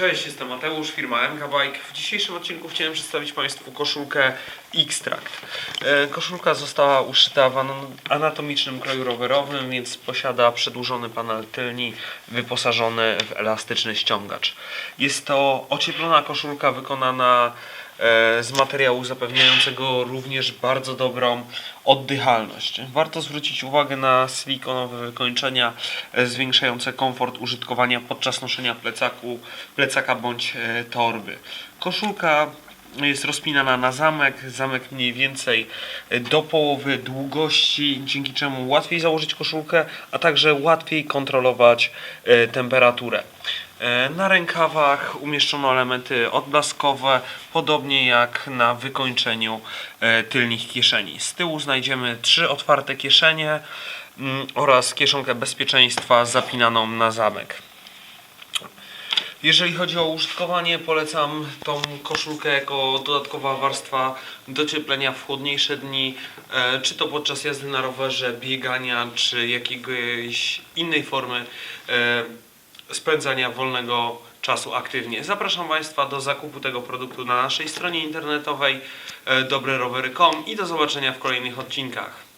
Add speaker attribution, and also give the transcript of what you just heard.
Speaker 1: Cześć, jestem Mateusz, firma MK Bike. W dzisiejszym odcinku chciałem przedstawić Państwu koszulkę X-Tract. E, Koszulka została uszyta w anatomicznym kroju rowerowym, więc posiada przedłużony panel tylni wyposażony w elastyczny ściągacz. Jest to ocieplona koszulka wykonana z materiału zapewniającego również bardzo dobrą oddychalność. Warto zwrócić uwagę na silikonowe wykończenia e, zwiększające komfort użytkowania podczas noszenia plecaku, plecaka bądź e, torby. Koszulka jest rozpinana na zamek, zamek mniej więcej e, do połowy długości, dzięki czemu łatwiej założyć koszulkę, a także łatwiej kontrolować e, temperaturę. E, Na rękawach umieszczono elementy odblaskowe, podobnie jak na wykończeniu e, tylnych kieszeni. Z tyłu znajdziemy trzy otwarte kieszenie mm, oraz kieszonkę bezpieczeństwa zapinaną na zamek. Jeżeli chodzi o użytkowanie, polecam tą koszulkę jako dodatkowa warstwa docieplenia w chłodniejsze dni, e, czy to podczas jazdy na rowerze, biegania, czy jakiejś innej formy spędzania wolnego czasu aktywnie. Zapraszam Państwa do zakupu tego produktu na naszej stronie internetowej e, dobrerowery.com i do zobaczenia w kolejnych odcinkach.